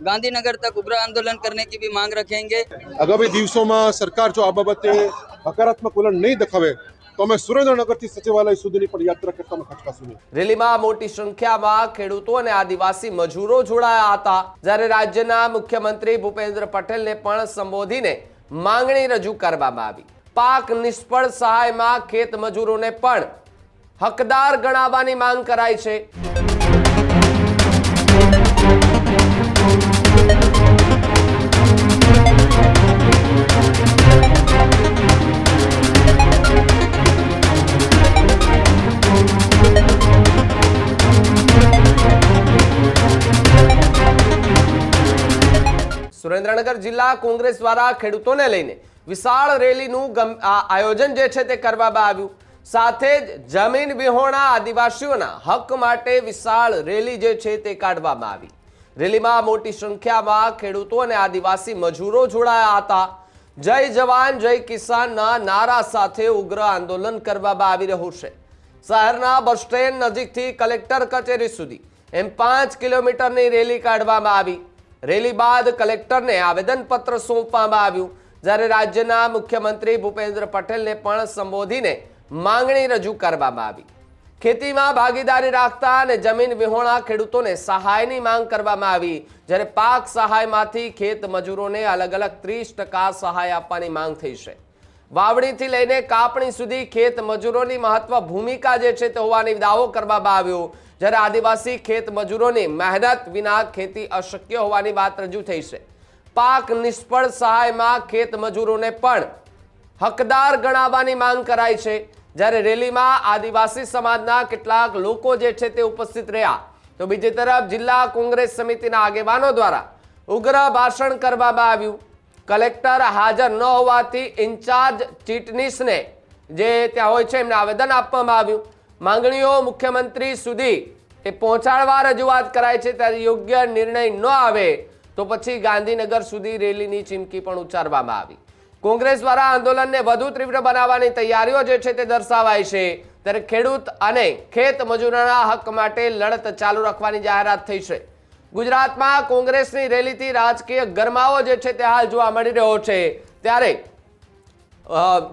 गांधीनगर तक उग्र आंदोलन करने की भी मांग रखेंगे આગામી દિવસોમાં સરકાર જો આ બાબતે હકારાત્મક વલણ નહીં દખાવે તો અમે સુરેન્દ્રનગરથી સચિવાલય સુધીની પણ યાત્રા કરતા ખચકાશું નહીં રેલીમાં મોટી સંખ્યામાં ખેડૂતો અને આદિવાસી મજૂરો જોડાયા હતા જ્યારે રાજ્યના મુખ્યમંત્રી ભૂપેન્દ્ર પટેલને પણ સંબોધીને માંગણી રજૂ કરવામાં આવી પાક નિષ્ફળ સહાયમાં ખેત મજૂરોને પણ હકદાર ગણાવવાની માંગ કરાઈ છે સુરેન્દ્રનગર જિલ્લા કોંગ્રેસ દ્વારા ખેડૂતોને લઈને વિશાળ રેલીનું આયોજન જે છે તે કરવામાં આવ્યું. સાથે જ જમીન વિહોણા આદિવાસીઓના હક માટે વિશાળ રેલી જે છે તે કાઢવામાં આવી. રેલીમાં મોટી સંખ્યામાં ખેડૂતો અને આદિવાસી મજૂરો જોડાયા હતા. જય જવાન, જય કિસાનના નારા સાથે ઉગ્ર આંદોલન કરવામાં આવી રહ્યું છે. શહેરના બસ સ્ટેન્ડ નજીકથી કલેક્ટર કચેરી સુધી એમ પાંચ કિલોમીટરની રેલી કાઢવામાં આવી. રેલી બાદ કલેક્ટરને આવેદનપત્ર સોંપવામાં આવ્યું. જ્યારે રાજ્યના મુખ્યમંત્રી ભૂપેન્દ્ર પટેલને પણ સંબોધીને માંગણી રજૂ કરવામાં આવી. ખેતીમાં ભાગીદારી રાખતા અને જમીન વિહોણા ખેડૂતોને સહાયની માંગ કરવામાં આવી, જ્યારે પાક સહાયમાંથી ખેત મજૂરોને અલગ અલગ ત્રીસ ટકા સહાય આપવાની માંગ થઈ છે. વાવણીથી લઈને કાપણી સુધી ખેત મજૂરોની મહત્વ ભૂમિકા જે છે તે હોવાની દાવો કરવામાં આવ્યો. જ્યારે આદિવાસી ખેત મજૂરોની મહેનત વિના ખેતી અશક્ય હોવાની વાત રજૂ થઈ છે. પાક નિષ્ફળ સહાયમાં ખેત મજૂરોને પણ હકદાર ગણાવવાની માંગ કરાઈ છે. જ્યારે રેલીમાં આદિવાસી સમાજના કેટલાક લોકો જે છે તે ઉપસ્થિત રહ્યા. તો બીજી તરફ જિલ્લા કોંગ્રેસ સમિતિના આગેવાનો દ્વારા ઉગ્ર ભાષણ કરવામાં આવ્યું. કલેક્ટર હાજર ન હોવાથી ઇન્ચાર્જ ચીટનીસને જે ત્યાં હોય છે એમને આવેદન આપવામાં આવ્યું. માંગણીઓ મુખ્યમંત્રી સુધી એ પહોંચાડવા રજૂઆત કરાય છે. ત્યારે યોગ્ય નિર્ણય ન આવે તો પછી ગાંધીનગર સુધી રેલીની ચીમકી પણ ઉચ્ચારવામાં આવી. કોંગ્રેસ દ્વારા આંદોલનને વધુ તીવ્ર બનાવવાની તૈયારીઓ જે છે તે દર્શાવાય છે. ત્યારે ખેડૂત અને ખેત મજૂરોના હક માટે લડત ચાલુ રાખવાની જાહેરાત થઈ છે. ગુજરાતમાં કોંગ્રેસની રેલીથી રાજકીય ગરમાવો જે છે તે હાલ જોવા મળી રહ્યો છે. ત્યારે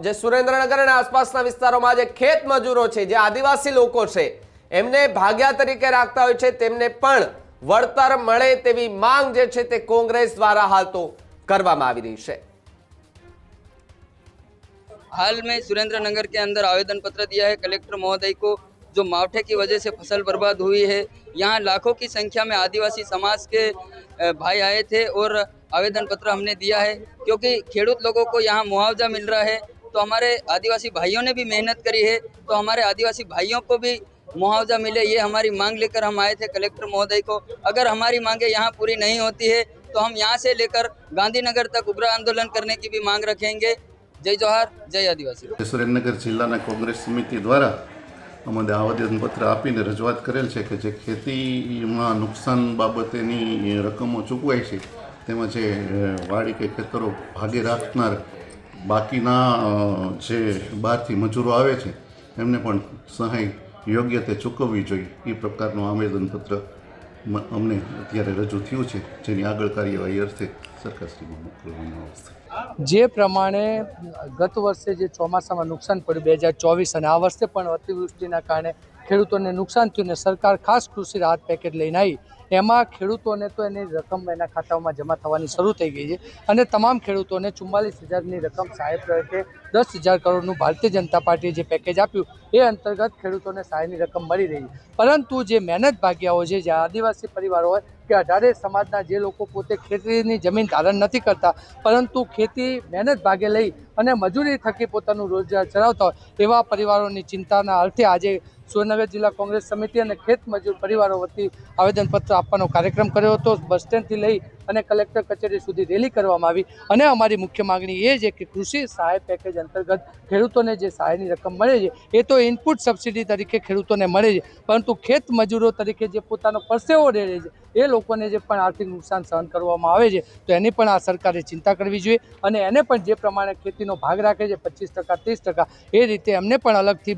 જે સુરેન્દ્રનગર અને આસપાસના વિસ્તારોમાં જે ખેત મજૂરો છે જે આદિવાસી લોકો છે એમને ભાગ્યા તરીકે રાખતા હોય છે તેમને પણ વળતર મળે તેવી માંગ જે છે તે કોંગ્રેસ દ્વારા હાલ તો કરવામાં આવી રહી છે हाल में सुरेंद्र नगर के अंदर आवेदन पत्र दिया है कलेक्टर महोदय को जो मावठे की वजह से फसल बर्बाद हुई है यहाँ लाखों की संख्या में आदिवासी समाज के अ, भाई आए थे और आवेदन पत्र हमने दिया है क्योंकि खेडूत लोगों को यहाँ मुआवजा मिल रहा है तो हमारे आदिवासी भाइयों ने भी मेहनत करी है तो हमारे आदिवासी भाइयों को भी मुआवजा मिले ये हमारी मांग लेकर हम आए थे कलेक्टर महोदय को अगर हमारी मांगे यहाँ पूरी नहीं होती है तो हम यहाँ से लेकर गांधीनगर तक उग्र आंदोलन करने की भी मांग रखेंगे जय जोहार जय आदिवासी સુરેન્દ્રનગર જિલ્લાના કોંગ્રેસ સમિતિ દ્વારા અમને આવેદનપત્ર આપીને રજૂઆત કરેલ છે કે જે ખેતીમાં નુકસાન બાબતેની રકમો ચૂકવાય છે, તેમાં જે વાડી કે ખેતરો ભાગે રાખનાર બાકીના જે બહારથી મજૂરો આવે છે, એમને પણ સહાય યોગ્ય તે ચૂકવવી જોઈએ. એ પ્રકારનું આવેદનપત્ર અમને અત્યારે રજૂ થયું છે, જેની આગળ કાર્યવાહી અર્થે સરકારશ્રીમાં મોકલવામાં આવશે. જે પ્રમાણે ગત વર્ષે જે ચોમાસામાં નુકસાન પડ્યું, બે હજાર ચોવીસ અને આ વર્ષે પણ અતિવૃષ્ટિના કારણે ખેડૂતોને નુકસાન થયું ને સરકાર ખાસ કૃષિ રાહત પેકેજ લઈને આવી. એમાં ખેડૂતોને તો એની રકમ એના ખાતાઓમાં જમા થવાની શરૂ થઈ ગઈ છે. અને તમામ ખેડૂતોને ચુમ્માલીસ હજારની રકમ સહાય પ્રત્યે દસ હજાર કરોડનું ભારતીય જનતા પાર્ટીએ જે પેકેજ આપ્યું, એ અંતર્ગત ખેડૂતોને સહાયની રકમ મળી રહી. પરંતુ જે મહેનત ભાગ્યાઓ છે, જે આદિવાસી પરિવારો હોય કે અઢારે સમાજના જે લોકો પોતે ખેતીની જમીન ધારણ નથી કરતા, પરંતુ ખેતી મહેનત ભાગે લઈ અને મજૂરી થકી પોતાનું રોજગાર ચલાવતા હોય, એવા પરિવારોની ચિંતાના અર્થે આજે સુરેન્દ્રનગર જિલ્લા કોંગ્રેસ સમિતિ અને ખેત મજૂર પરિવારો વતી આવેદનપત્ર આપવાનો કાર્યક્રમ કર્યો હતો. બસ સ્ટેન્ડથી લઈ અને કલેક્ટર કચેરી સુધી રેલી કરવામાં આવી. અને અમારી મુખ્ય માગણી એ છે કે કૃષિ સહાય પેકેજ અંતર્ગત ખેડૂતોને જે સહાયની રકમ મળે છે, એ તો ઇનપુટ સબસિડી તરીકે ખેડૂતોને મળે છે. પરંતુ ખેત મજૂરો તરીકે જે પોતાનો પરસેવો રહે છે, એ લોકોને જે પણ આર્થિક નુકસાન સહન કરવામાં આવે છે, તો એની પણ આ સરકારે ચિંતા કરવી જોઈએ. અને એને પણ જે પ્રમાણે ખેતીનો ભાગ રાખે છે, પચીસ ટકા, ત્રીસ ટકા, એ રીતે એમને પણ અલગથી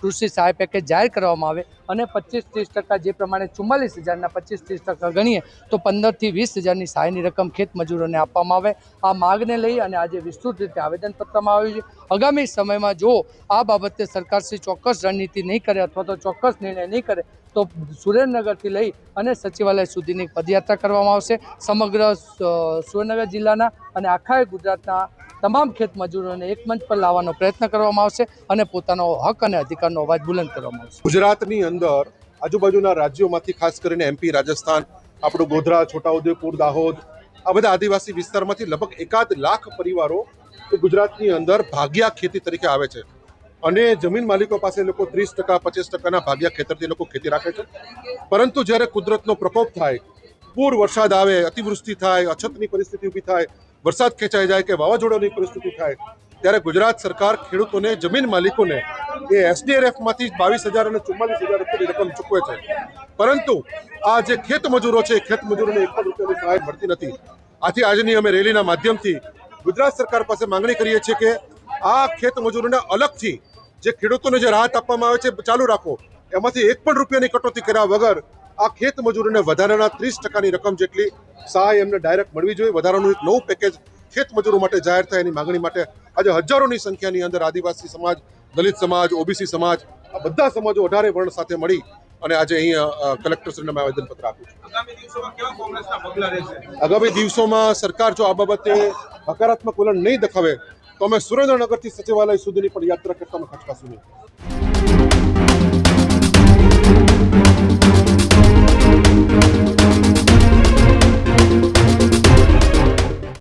કૃષિ સહાય પેકેજ જાહેર કરવામાં આવે. અને પચીસ, ત્રીસ ટકા જે પ્રમાણે ચુમ્માલીસ હજારના પચીસ, ત્રીસ ટકા ગણીએ, તો પંદરથી વીસ હજારની સહાયની રકમ ખેત મજૂરોને આપવામાં આવે. આ માગને લઈ અને આજે વિસ્તૃત રીતે આવેદનપત્રમાં આવ્યું છે. આગામી સમયમાં જો આ બાબતે સરકારશ્રી ચોક્કસ રણનીતિ નહીં કરે અથવા તો ચોક્કસ નિર્ણય નહીં કરે, તો સુરેન્દ્રનગરથી લઈ અને સચિવાલય સુધીની પદયાત્રા કરવામાં આવશે. સમગ્ર સુરેન્દ્રનગર જિલ્લાના અને આખા ગુજરાતના તમામ ખેત મજૂરોને એક મંચ પર લાવવાનો પ્રયત્ન કરવામાં આવશે અને પોતાનો હક અને અધિકારનો અવાજ બુલંદ કરવામાં આવશે. ગુજરાતની અંદર આજુબાજુના રાજ્યોમાંથી ખાસ કરીને એમપી રાજસ્થાન આપણું ગોધરા, છોટાઉદેપુર, દાહોદ, આ બધા આદિવાસી વિસ્તારમાંથી લગભગ એકાદ લાખ પરિવારો ગુજરાતની અંદર ભાગ્યા ખેતી તરીકે આવે છે. અને જમીન માલિકો પાસે લોકો ત્રીસ ટકા, પચીસ ટકાના ભાગ્યા ખેતરથી લોકો ખેતી રાખે છે. પરંતુ જ્યારે કુદરતનો પ્રકોપ થાય, પૂર વરસાદ આવે, અતિવૃષ્ટિ થાય, અછતની પરિસ્થિતિ ઊભી થાય, વરસાદ ખેંચાઈ જાય કે વાવાઝોડાની પરિસ્થિતિ થાય ત્યારે ગુજરાત સરકાર ખેડૂતોને, જમીન માલિકોને એ એસડીઆરએફમાંથી બાવીસ હજાર અને ચુમ્માલીસ હજાર રૂપિયાની રકમ ચૂકવે છે. પરંતુ આ જે ખેત મજૂરો છે ખેત મજૂરોને એક પણ રૂપિયાની સહાય મળતી નથી. આથી આજની અમે રેલીના માધ્યમથી ગુજરાત સરકાર પાસે માંગણી કરીએ છીએ કે આ ખેત મજૂરોને અલગથી જે ખેડૂતોને જે રાહત આપવામાં આવે છે, ચાલુ રાખો. એમાંથી એક પણ રૂપિયાની કટોતી કર્યા વગર આ ખેત મજૂરોને વધારાના ત્રીસ ટકાની રકમ જેટલી સહાય એમને ડાયરેક્ટ મળવી જોઈએ. વધારાનું એક નવું પેકેજ ખેત મજૂરો માટે જાહેર થાય એની માગણી માટે આજે હજારોની સંખ્યાની અંદર આદિવાસી સમાજ દલિત સમાજ ઓબીસી સમાજ આ બધા સમાજો અઢારે વર્ણ સાથે મળી અને આજે અહીં અ, કલેક્ટરશ્રીને મેં આવેદનપત્ર આપ્યું છે. આગામી દિવસોમાં સરકાર જો આ બાબતે હકારાત્મક વલણ નહીં દખાવે તો અમે સુરેન્દ્રનગરથી સચિવાલય સુધીની પણ યાત્રા કરતા અમે ખચકાશું નહીં.